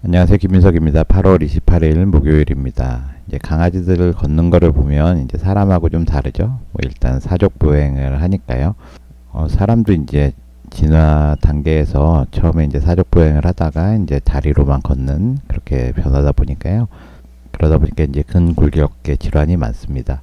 안녕하세요. 김민석입니다. 8월 28일 목요일입니다. 이제 강아지들을 걷는 거를 보면 이제 사람하고 좀 다르죠. 뭐 일단 사족 보행을 하니까요. 어, 사람도 이제 진화 단계에서 처음에 이제 사족 보행을 하다가 이제 다리로만 걷는 그렇게 변하다 보니까요. 그러다 보니까 이제 근골격계 질환이 많습니다.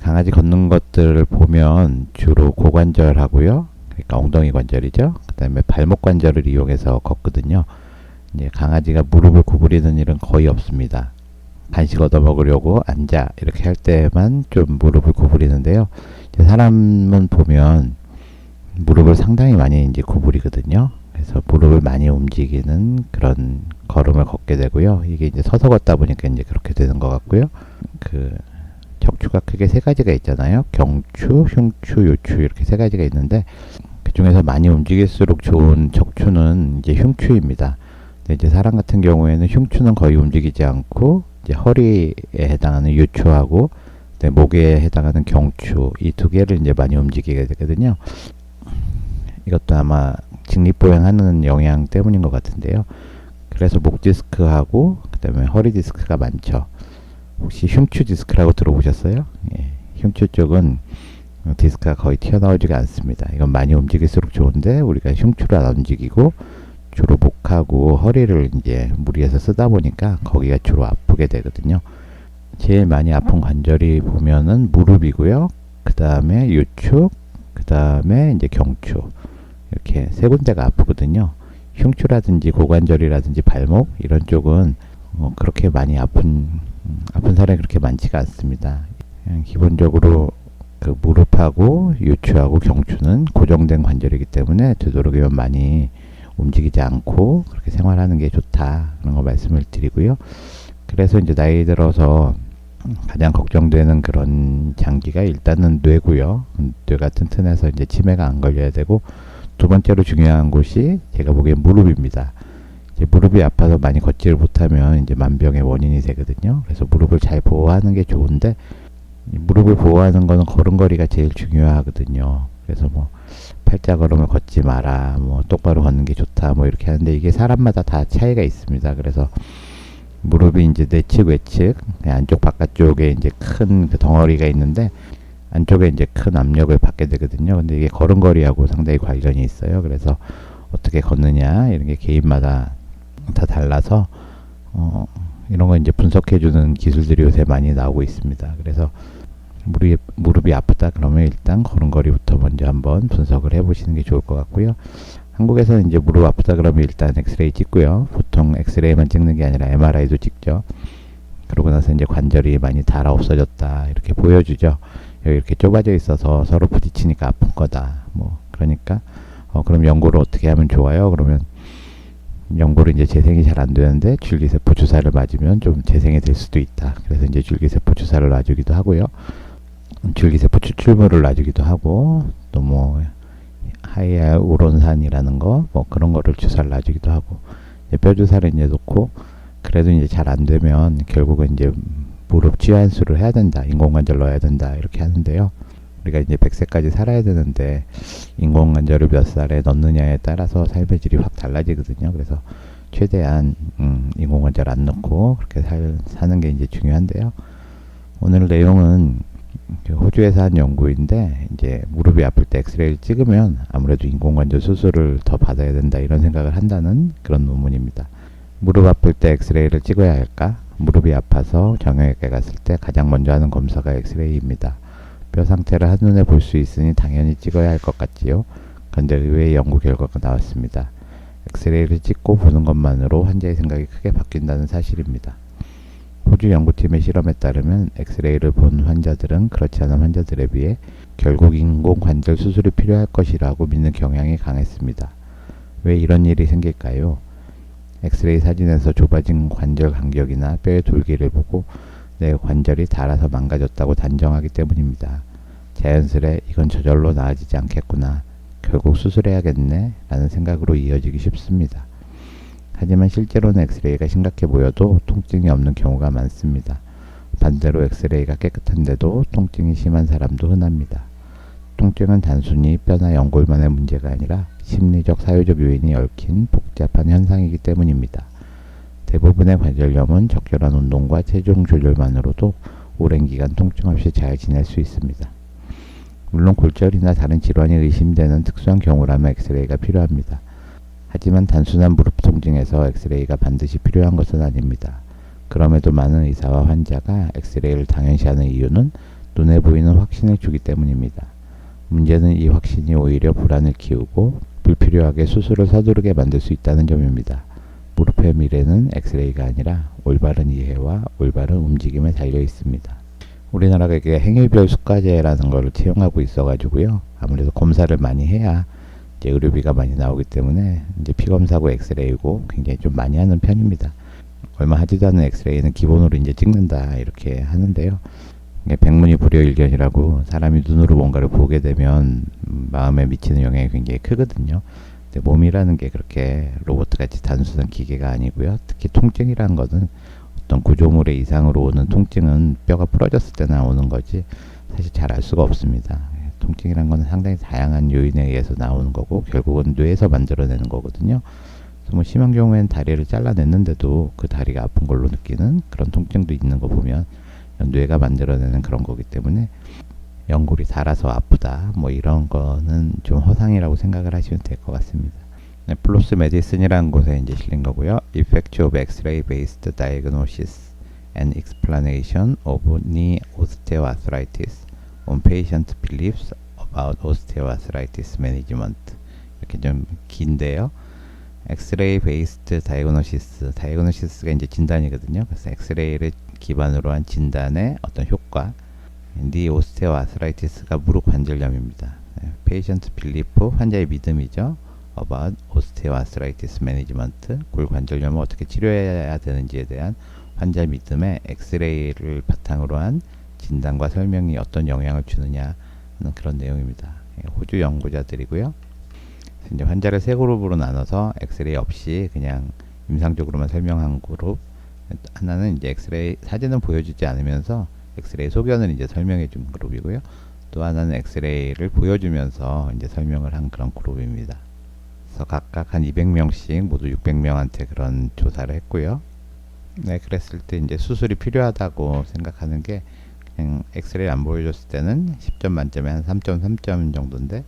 강아지 걷는 것들을 보면 주로 고관절하고요. 그러니까 엉덩이 관절이죠. 그다음에 발목 관절을 이용해서 걷거든요. 이제 강아지가 무릎을 구부리는 일은 거의 없습니다. 간식 얻어 먹으려고 앉아 이렇게 할 때만 좀 무릎을 구부리는데요. 사람은 보면 무릎을 상당히 많이 이제 구부리거든요. 그래서 무릎을 많이 움직이는 그런 걸음을 걷게 되고요. 이게 이제 서서 걷다 보니까 이제 그렇게 되는 것 같고요. 그 척추가 크게 세 가지가 있잖아요. 경추, 흉추, 요추 이렇게 세 가지가 있는데 그 중에서 많이 움직일수록 좋은 척추는 이제 흉추입니다. 이제 사람 같은 경우에는 흉추는 거의 움직이지 않고 이제 허리에 해당하는 요추하고 네, 목에 해당하는 경추 이 두 개를 이제 많이 움직이게 되거든요. 이것도 아마 직립보행하는 영향 때문인 것 같은데요. 그래서 목 디스크하고 그다음에 허리 디스크가 많죠. 혹시 흉추 디스크라고 들어보셨어요? 예, 흉추 쪽은 디스크가 거의 튀어나오지가 않습니다. 이건 많이 움직일수록 좋은데 우리가 흉추를 안 움직이고 주로 목하고 허리를 이제 무리해서 쓰다 보니까 거기가 주로 아프게 되거든요. 제일 많이 아픈 관절이 보면은 무릎이고요. 그 다음에 요축, 그 다음에 이제 경추 이렇게 세 군데가 아프거든요. 흉추라든지 고관절이라든지 발목 이런 쪽은 어, 그렇게 많이 아픈 음, 아픈 사람이 그렇게 많지가 않습니다. 기본적으로 그 무릎하고 요추하고 경추는 고정된 관절이기 때문에 되도록이면 많이 움직이지 않고 그렇게 생활하는 게 좋다 그런 거 말씀을 드리고요. 그래서 이제 나이 들어서 가장 걱정되는 그런 장기가 일단은 뇌고요. 뇌가 튼튼해서 이제 치매가 안 걸려야 되고 두 번째로 중요한 곳이 제가 보기엔 무릎입니다. 이제 무릎이 아파서 많이 걷지를 못하면 이제 만병의 원인이 되거든요. 그래서 무릎을 잘 보호하는 게 좋은데 무릎을 보호하는 거는 걸음걸이가 제일 중요하거든요. 그래서 뭐 팔자 걸음을 걷지 마라, 뭐 똑바로 걷는 게 좋다, 뭐 이렇게 하는데 이게 사람마다 다 차이가 있습니다. 그래서 무릎이 이제 내측 외측 안쪽 바깥쪽에 이제 큰 그 덩어리가 있는데 안쪽에 이제 큰 압력을 받게 되거든요. 근데 이게 걸음걸이하고 상당히 관련이 있어요. 그래서 어떻게 걷느냐 이런 게 개인마다 다 달라서 어, 이런 거 이제 분석해 주는 기술들이 요새 많이 나오고 있습니다. 그래서 무릎이, 무릎이 아프다 그러면 일단 걸음걸이부터 먼저 한번 분석을 해 보시는 게 좋을 것 같고요. 한국에서는 이제 무릎 아프다 그러면 일단 엑스레이 찍고요. 보통 엑스레이만 찍는 게 아니라 MRI도 찍죠. 그러고 나서 이제 관절이 많이 닳아 없어졌다 이렇게 보여주죠. 여기 이렇게 좁아져 있어서 서로 부딪히니까 아픈 거다. 뭐 그러니까 어 그럼 연고를 어떻게 하면 좋아요? 그러면 연고를 이제 재생이 잘 안 되는데 줄기세포 주사를 맞으면 좀 재생이 될 수도 있다. 그래서 이제 줄기세포 주사를 놔주기도 하고요. 줄기세포 추출물을 놔주기도 하고 또 뭐 하이알우론산이라는 거 뭐 그런 거를 주사를 놔주기도 하고 뼈 주사를 이제 놓고 그래도 이제 잘 안 되면 결국은 이제 무릎 치환수를 해야 된다. 인공관절 넣어야 된다. 이렇게 하는데요. 우리가 이제 100세까지 살아야 되는데 인공관절을 몇 살에 넣느냐에 따라서 삶의 질이 확 달라지거든요. 그래서 최대한 음, 인공관절 안 넣고 그렇게 살, 사는 게 이제 중요한데요. 오늘 내용은 그 호주에서 한 연구인데 이제 무릎이 아플 때 엑스레이를 찍으면 아무래도 인공관절 수술을 더 받아야 된다 이런 생각을 한다는 그런 논문입니다. 무릎 아플 때 엑스레이를 찍어야 할까? 무릎이 아파서 정형외과 갔을 때 가장 먼저 하는 검사가 엑스레이입니다. 뼈 상태를 한눈에 볼 수 있으니 당연히 찍어야 할 것 같지요. 그런데 의외의 연구 결과가 나왔습니다. 엑스레이를 찍고 보는 것만으로 환자의 생각이 크게 바뀐다는 사실입니다. 호주 연구팀의 실험에 따르면 엑스레이를 본 환자들은 그렇지 않은 환자들에 비해 결국 인공 관절 수술이 필요할 것이라고 믿는 경향이 강했습니다. 왜 이런 일이 생길까요? 엑스레이 사진에서 좁아진 관절 간격이나 뼈의 돌기를 보고 내 관절이 닳아서 망가졌다고 단정하기 때문입니다. 자연스레 이건 저절로 나아지지 않겠구나. 결국 수술해야겠네. 라는 생각으로 이어지기 쉽습니다. 하지만 실제로는 엑스레이가 심각해 보여도 통증이 없는 경우가 많습니다. 반대로 엑스레이가 깨끗한데도 통증이 심한 사람도 흔합니다. 통증은 단순히 뼈나 연골만의 문제가 아니라 심리적 사회적 요인이 얽힌 복잡한 현상이기 때문입니다. 대부분의 관절염은 적절한 운동과 체중 조절만으로도 오랜 기간 통증 없이 잘 지낼 수 있습니다. 물론 골절이나 다른 질환이 의심되는 특수한 경우라면 엑스레이가 필요합니다. 하지만 단순한 무릎 통증에서 엑스레이가 반드시 필요한 것은 아닙니다. 그럼에도 많은 의사와 환자가 엑스레이를 당연시하는 이유는 눈에 보이는 확신을 주기 때문입니다. 문제는 이 확신이 오히려 불안을 키우고 불필요하게 수술을 서두르게 만들 수 있다는 점입니다. 무릎의 미래는 엑스레이가 아니라 올바른 이해와 올바른 움직임에 달려 있습니다. 우리나라가 이게 행위별 수가제라는 걸 채용하고 있어가지고요. 아무래도 검사를 많이 해야 이제 의료비가 많이 나오기 때문에 이제 피검사고 엑스레이고 굉장히 좀 많이 하는 편입니다. 얼마 하지도 않은 엑스레이는 기본으로 이제 찍는다 이렇게 하는데요. 백문이 불여일견이라고 사람이 눈으로 뭔가를 보게 되면 마음에 미치는 영향이 굉장히 크거든요. 근데 몸이라는 게 그렇게 로봇같이 단순한 기계가 아니고요. 특히 통증이라는 것은 어떤 구조물의 이상으로 오는 통증은 뼈가 부러졌을 때 나오는 거지 사실 잘 알 수가 없습니다. 통증이란 건 상당히 다양한 요인에 의해서 나오는 거고 결국은 뇌에서 만들어내는 거거든요. 그래서 뭐 심한 경우에는 다리를 잘라냈는데도 그 다리가 아픈 걸로 느끼는 그런 통증도 있는 거 보면 뇌가 만들어내는 그런 거기 때문에 연골이 닳아서 아프다 뭐 이런 거는 좀 허상이라고 생각을 하시면 될 것 같습니다. 네, 플로스 메디슨이라는 곳에 이제 실린 거고요. Effect of X-ray based diagnosis and explanation of knee osteoarthritis on patient beliefs about osteoarthritis management 이렇게 좀 긴데요. 엑스레이 베이스드 다이그노시스 다이그노시스가 이제 진단이거든요. 그래서 엑스레이를 기반으로 한 진단의 어떤 효과 니 오스테오 아스라이티스가 무릎 관절염입니다. 페이션트 빌리프 환자의 믿음이죠. about osteoarthritis management 골관절염을 어떻게 치료해야 되는지에 대한 환자 믿음의 엑스레이를 바탕으로 한 진단과 설명이 어떤 영향을 주느냐 하는 그런 내용입니다. 예, 호주 연구자들이고요. 이제 환자를 세 그룹으로 나눠서 엑스레이 없이 그냥 임상적으로만 설명한 그룹 하나는 이제 엑스레이 사진은 보여주지 않으면서 엑스레이 소견을 이제 설명해 준 그룹이고요. 또 하나는 엑스레이를 보여주면서 이제 설명을 한 그런 그룹입니다. 그래서 각각 한 200명씩 모두 600명한테 그런 조사를 했고요. 네, 그랬을 때 이제 수술이 필요하다고 생각하는 게 그냥 엑스레이 안 보여줬을 때는 10점 만점에 한 3.3점 정도인데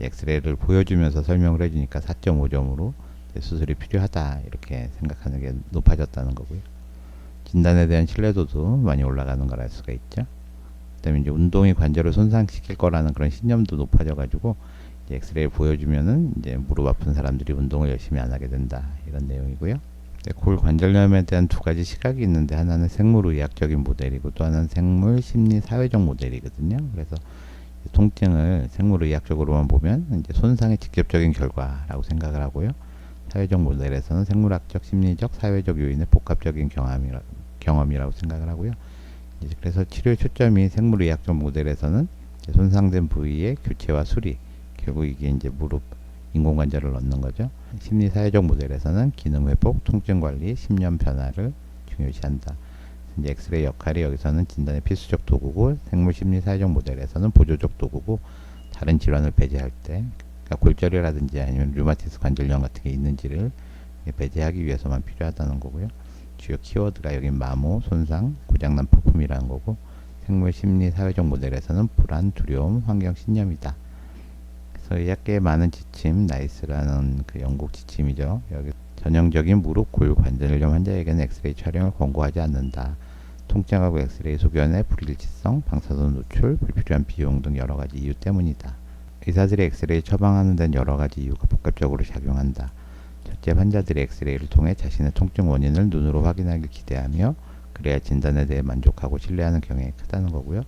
엑스레이를 보여주면서 설명을 해주니까 4.5점으로 수술이 필요하다 이렇게 생각하는 게 높아졌다는 거고요. 진단에 대한 신뢰도도 많이 올라가는 걸 알 수가 있죠. 그다음에 이제 운동이 관절을 손상시킬 거라는 그런 신념도 높아져 가지고 엑스레이를 보여주면은 이제 무릎 아픈 사람들이 운동을 열심히 안 하게 된다 이런 내용이고요. 네, 골 관절염에 대한 두 가지 시각이 있는데 하나는 생물의학적인 모델이고 또 하나는 생물 심리 사회적 모델이거든요. 그래서 통증을 생물의학적으로만 보면 이제 손상의 직접적인 결과라고 생각을 하고요. 사회적 모델에서는 생물학적, 심리적, 사회적 요인의 복합적인 경험이라, 경험이라고 생각을 하고요. 그래서 치료의 초점이 생물의학적 모델에서는 손상된 부위의 교체와 수리, 결국 이게 이제 무릎 인공관절을 넣는 거죠. 심리사회적 모델에서는 기능 회복, 통증 관리, 심년 변화를 중요시한다. 이제 엑스레이 역할이 여기서는 진단의 필수적 도구고 생물 심리 사회적 모델에서는 보조적 도구고 다른 질환을 배제할 때 그러니까 골절이라든지 아니면 류마티스 관절염 같은 게 있는지를 배제하기 위해서만 필요하다는 거고요. 주요 키워드가 여기 마모, 손상, 고장난 부품이라는 거고 생물 심리 사회적 모델에서는 불안, 두려움, 환경 신념이다. 그래서 의학계의 많은 지침, 나이스라는 그 영국 지침이죠. 여기 전형적인 무릎 골 관절염 환자에게는 엑스레이 촬영을 권고하지 않는다. 통증하고 엑스레이 소견의 불일치성, 방사선 노출, 불필요한 비용 등 여러 가지 이유 때문이다. 의사들이 엑스레이 처방하는 데는 여러 가지 이유가 복합적으로 작용한다. 첫째, 환자들이 엑스레이를 통해 자신의 통증 원인을 눈으로 확인하길 기대하며 그래야 진단에 대해 만족하고 신뢰하는 경향이 크다는 거고요.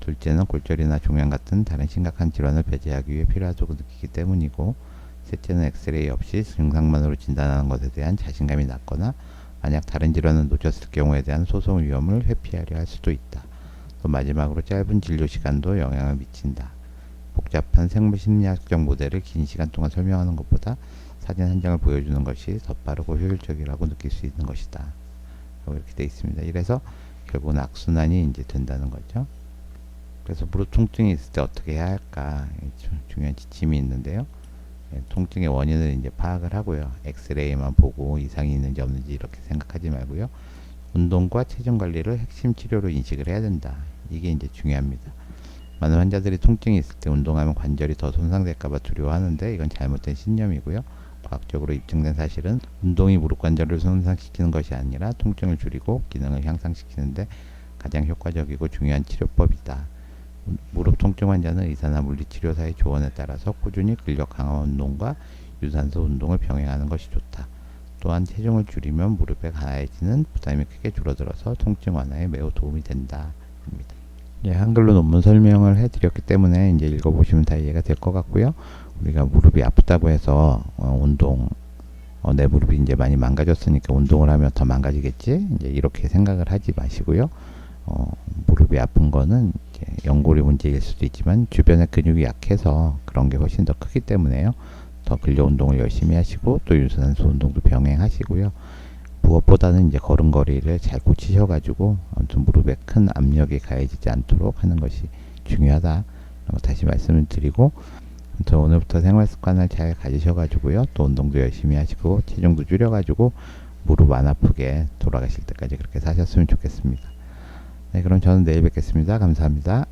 둘째는 골절이나 종양 같은 다른 심각한 질환을 배제하기 위해 필요하다고 느끼기 때문이고 셋째는 엑스레이 없이 증상만으로 진단하는 것에 대한 자신감이 낮거나 만약 다른 질환을 놓쳤을 경우에 대한 소송 위험을 회피하려 할 수도 있다. 또 마지막으로 짧은 진료 시간도 영향을 미친다. 복잡한 생물심리학적 모델을 긴 시간 동안 설명하는 것보다 사진 한 장을 보여주는 것이 더 빠르고 효율적이라고 느낄 수 있는 것이다. 이렇게 되어 있습니다. 이래서 결국은 악순환이 이제 된다는 거죠. 그래서 무릎 통증이 있을 때 어떻게 해야 할까 중요한 지침이 있는데요. 예, 통증의 원인을 이제 파악을 하고요. 엑스레이만 보고 이상이 있는지 없는지 이렇게 생각하지 말고요. 운동과 체중 관리를 핵심 치료로 인식을 해야 된다. 이게 이제 중요합니다. 많은 환자들이 통증이 있을 때 운동하면 관절이 더 손상될까봐 두려워하는데 이건 잘못된 신념이고요. 과학적으로 입증된 사실은 운동이 무릎 관절을 손상시키는 것이 아니라 통증을 줄이고 기능을 향상시키는데 가장 효과적이고 중요한 치료법이다. 무- 무릎 통증 환자는 의사나 물리치료사의 조언에 따라서 꾸준히 근력 강화 운동과 유산소 운동을 병행하는 것이 좋다. 또한 체중을 줄이면 무릎에 가해지는 부담이 크게 줄어들어서 통증 완화에 매우 도움이 된다. 입니다. 예, 한글로 논문 설명을 해드렸기 때문에 이제 읽어보시면 다 이해가 될 것 같고요. 우리가 무릎이 아프다고 해서 어, 운동 어, 내 무릎이 이제 많이 망가졌으니까 운동을 하면 더 망가지겠지 이제 이렇게 생각을 하지 마시고요. 어, 무릎이 아픈 거는 연골이 문제일 수도 있지만 주변의 근육이 약해서 그런 게 훨씬 더 크기 때문에요. 더 근력 운동을 열심히 하시고 또 유산소 운동도 병행하시고요. 무엇보다는 이제 걸음걸이를 잘 고치셔가지고 아무튼 무릎에 큰 압력이 가해지지 않도록 하는 것이 중요하다. 라고 다시 말씀을 드리고 아무튼 오늘부터 생활 습관을 잘 가지셔가지고요. 또 운동도 열심히 하시고 체중도 줄여가지고 무릎 안 아프게 돌아가실 때까지 그렇게 사셨으면 좋겠습니다. 네, 그럼 저는 내일 뵙겠습니다. 감사합니다.